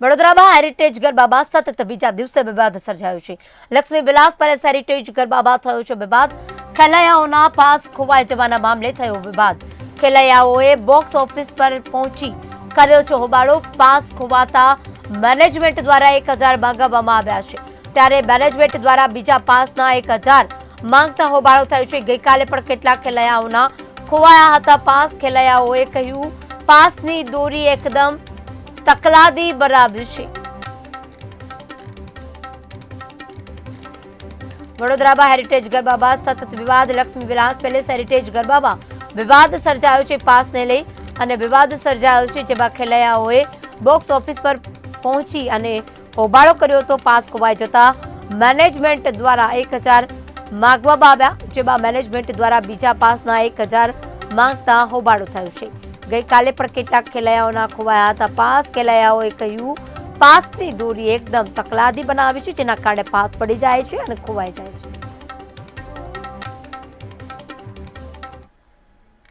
વડોદરામાં હેરિટેજ ગરબામાં સતત બીજા દિવસે વિવાદ સર્જાયો છે. લક્ષ્મી વિલાસ પેલેસ હેરિટેજ ગરબામાં થયો છે વિવાદ. ખેલૈયાઓના પાસ ખોવાઈ જવાના મામલે થયો વિવાદ. ખેલૈયાઓએ બોક્સ ઓફિસ પર પહોંચી કર્યો છે હોબાળો. પાસ ખોવાતા મેનેજમેન્ટ દ્વારા એક હજાર માંગવામાં આવ્યા છે. ત્યારે મેનેજમેન્ટ દ્વારા બીજા પાસના એક હજાર માંગતા હોબાળો થયો છે. ગઈકાલે પણ કેટલાક ખેલૈયાઓના ખોવાયા હતા. પાસ ખેલૈયાઓએ કહ્યું, પાસની દોરી એકદમ તકલાદી બરાબર છે. વડોદરામાં હેરિટેજ ગરબામાં સતત વિવાદ, લક્ષ્મી વિલાસ પેલેસ હેરિટેજ ગરબામાં વિવાદ સર્જાયો છે પાસને લઈ અને વિવાદ સર્જાયો છે જેમાં ખેલૈયાઓએ બોક્સ ઓફિસ પર પહોંચી અને હોબાળો કર્યો તો પાસ ખોવાઈ જતા મેનેજમેન્ટ દ્વારા એક હજાર માગવામાં આવ્યા, જેમાં મેનેજમેન્ટ દ્વારા બીજા પાસના એક હજાર માંગતા હોબાળો થયો છે. ગઈકાલે પણ કેટલાક ખેલૈયાઓના ખોવાયા હતા. પાસ ખેલૈયાઓએ કહ્યું, પાસની દોરી એકદમ તકલાદી બનાવી છે, જેના કારણે પાસ પડી જાય છે અને ખોવાઈ જાય છે.